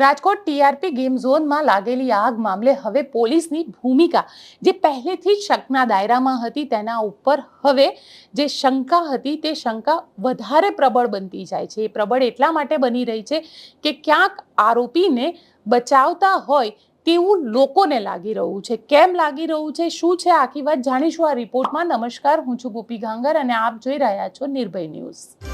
Rajkot TRP game ઝોનમાં લાગેલી આગ મામલે હવે પોલીસની ભૂમિકા, જે પહેલેથી જ શકના દાયરામાં હતી તેના ઉપર હવે જે શંકા હતી તે શંકા વધારે પ્રબળ બનતી જાય છે. એ પ્રબળ એટલા માટે બની રહી છે કે ક્યાંક આરોપીને બચાવતા હોય તેવું લોકોને લાગી રહ્યું છે. કેમ લાગી રહ્યું છે? શું છે? આખી વાત જાણીશું આ રિપોર્ટમાં. નમસ્કાર, હું છું ગોપી ગાંગર અને આપ જોઈ રહ્યા છો નિર્ભય ન્યૂઝ.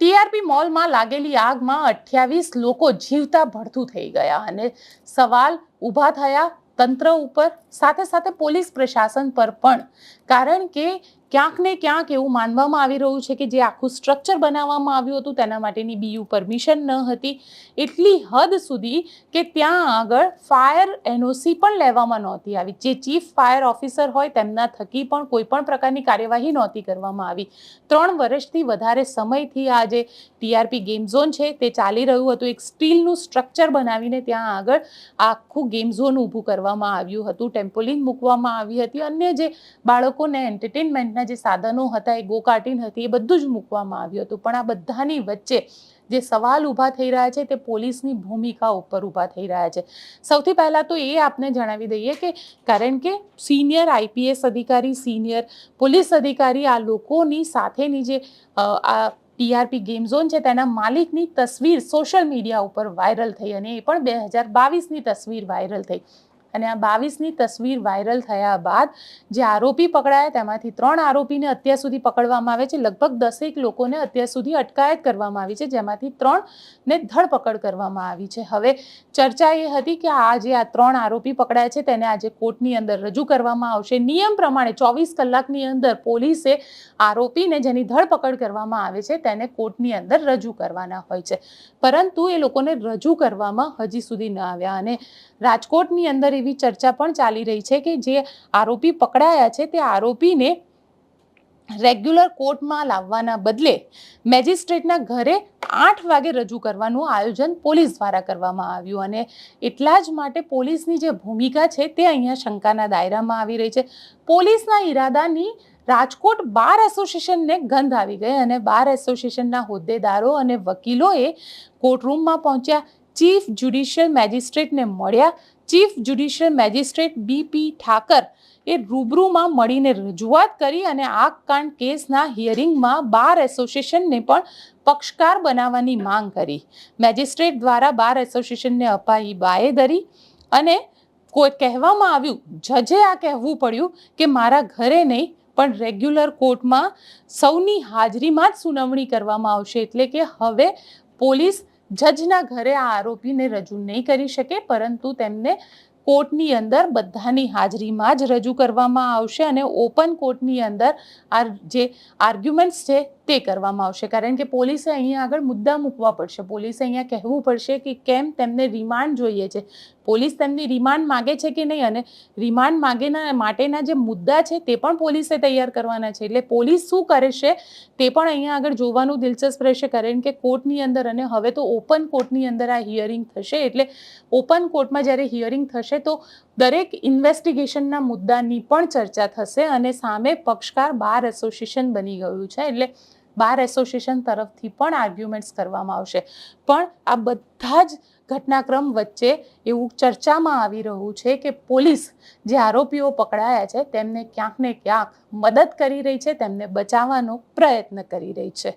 ટીઆરપી મોલમાં લાગેલી આગમાં અઠ્યાવીસ લોકો જીવતા ભડથું થઈ ગયા અને સવાલ ઊભા થયા તંત્ર ઉપર, સાથે સાથે પોલીસ પ્રશાસન પર પણ. કારણ કે ક્યાંક ને ક્યાંક એવું માનવામાં આવી રહ્યું છે કે જે આખું સ્ટ્રક્ચર બનાવવામાં આવ્યું હતું, તેના માટેની બીયુ પરમિશન ન હતી. એટલી હદ સુધી કે ત્યાં આગળ ફાયર એનઓસી પણ લેવામાં નહોતી આવી. જે ચીફ ફાયર ઓફિસર હોય, તેમના થકી પણ કોઈ પણ પ્રકારની કાર્યવાહી નહોતી કરવામાં આવી. ત્રણ વર્ષથી વધારે સમયથી આ જે ટીઆરપી ગેમ ઝોન છે, તે ચાલી રહ્યું હતું. એક સ્ટીલનું સ્ટ્રક્ચર બનાવીને ત્યાં આગળ આખું ગેમ ઝોન ઊભું કરવામાં આવ્યું હતું. ટેમ્પોલિન મૂકવામાં આવી હતી. અન્ય જે બાળકોને એન્ટરટેનમેન્ટના જે સાધનો હતા, એ ગોકાર્ટિન હતી, એ બધું જ મૂકવામાં આવ્યું હતું. પણ આ બધાની વચ્ચે જે સવાલ ઊભા થઈ રહ્યા છે, તે પોલીસની ભૂમિકા ઉપર ઊભા થઈ રહ્યા છે. સૌથી પહેલાં તો એ આપને જણાવી દઈએ કે, કારણ કે સિનિયર આઈપીએસ અધિકારી, સિનિયર પોલીસ અધિકારી આ લોકોની સાથેની જે આ ટીઆરપી ગેમ ઝોન છે, તેના માલિકની તસવીર સોશિયલ મીડિયા ઉપર વાયરલ થઈ અને એ પણ બે હજાર બાવીસની તસવીર વાયરલ થઈ. અને આ બાવીસની તસવીર વાયરલ થયા બાદ જે આરોપી પકડાયા તેમાંથી ત્રણ આરોપીને અત્યાર સુધી પકડવામાં આવે છે. લગભગ દસેક લોકોને અત્યાર સુધી અટકાયત કરવામાં આવી છે, જેમાંથી ત્રણને ધરપકડ કરવામાં આવી છે. હવે ચર્ચા એ હતી કે આ જે આ ત્રણ આરોપી પકડાયા છે તેને આજે કોર્ટની અંદર રજૂ કરવામાં આવશે. નિયમ પ્રમાણે ચોવીસ કલાકની અંદર પોલીસે આરોપીને જેની ધરપકડ કરવામાં આવે છે તેને કોર્ટની અંદર રજૂ કરવાના હોય છે. પરંતુ એ લોકોને રજૂ કરવામાં હજી સુધી ન આવ્યા અને રાજકોટની અંદર એવી ચર્ચા પણ ચાલી રહી છે કે જે આરોપી પકડાયા છે તે આરોપીને રેગ્યુલર કોર્ટમાં લાવવાના બદલે મેજિસ્ટ્રેટના ઘરે આઠ વાગે રજૂ કરવાનું આયોજન પોલીસ દ્વારા કરવામાં આવ્યું અને એટલા જ માટે પોલીસની જે ભૂમિકા છે તે અહીંયા શંકાના દાયરામાં આવી રહી છે. પોલીસના ઈરાદાની રાજકોટ બાર એસોસિએશનને ગંધ આવી ગઈ અને બાર એસોસિએશનના હોદ્દેદારો અને વકીલોએ કોર્ટરૂમમાં પહોંચ્યા. ચીફ જ્યુડિશિયલ મેજિસ્ટ્રેટને મળ્યા. Chief judicial magistrate BP Thakar એ રૂબરૂમાં મળીને રજૂઆત કરી અને આ કાંડ કેસના હિયરિંગમાં બાર એસોસિએશનને પણ પક્ષકાર બનાવવાની માંગ કરી. મેજિસ્ટ્રેટ દ્વારા બાર એસોસિએશનને અપાઈ બાયેદરી અને કોઈ કહેવામાં આવ્યું, જજે આ કહેવું પડ્યું કે મારા ઘરે નહીં, પણ રેગ્યુલર કોર્ટમાં સૌની હાજરીમાં જ સુનાવણી કરવામાં આવશે, એટલે કે હવે પોલીસ જજના ઘરે આ આરોપીને રજૂ નહીં કરી શકે પરંતુ તેમને કોર્ટની અંદર બધાની હાજરીમાં જ રજૂ કરવામાં આવશે અને ઓપન કોર્ટની અંદર આ જે આર્ગ્યુમેન્ટ્સ છે તે કરવામાં આવશે. કારણ કે પોલીસે અહીંયા આગળ મુદ્દા મૂકવા પડશે. પોલીસે અહીંયા કહેવું પડશે કે કેમ તેમને રિમાન્ડ જોઈએ છે. પોલીસ તેમની રિમાન્ડ માગે છે કે નહીં અને રિમાન્ડ માગેના માટેના જે મુદ્દા છે તે પણ પોલીસે તૈયાર કરવાના છે. એટલે પોલીસ શું કરે છે તે પણ અહીંયા આગળ જોવાનું દિલચસ્પ રહેશે. કારણ કે કોર્ટની અંદર અને હવે તો ઓપન કોર્ટની અંદર આ હિયરિંગ થશે. એટલે ઓપન કોર્ટમાં જ્યારે હિયરિંગ થશે તો દરેક ઇન્વેસ્ટિગેશનના મુદ્દાની પણ ચર્ચા થશે અને સામે પક્ષકાર બાર એસોસિએશન બની ગયું છે. એટલે બાર એસોસિએશન તરફથી પણ આર્ગ્યુમેન્ટ્સ કરવામાં આવશે. પણ આ બધા જ ઘટનાક્રમ વચ્ચે એવું ચર્ચામાં આવી રહ્યું છે કે પોલીસ જે આરોપીઓ પકડાયા છે, તેમને ક્યાંક ને ક્યાંક મદદ કરી રહી છે, તેમને બચાવવાનો પ્રયત્ન કરી રહી છે.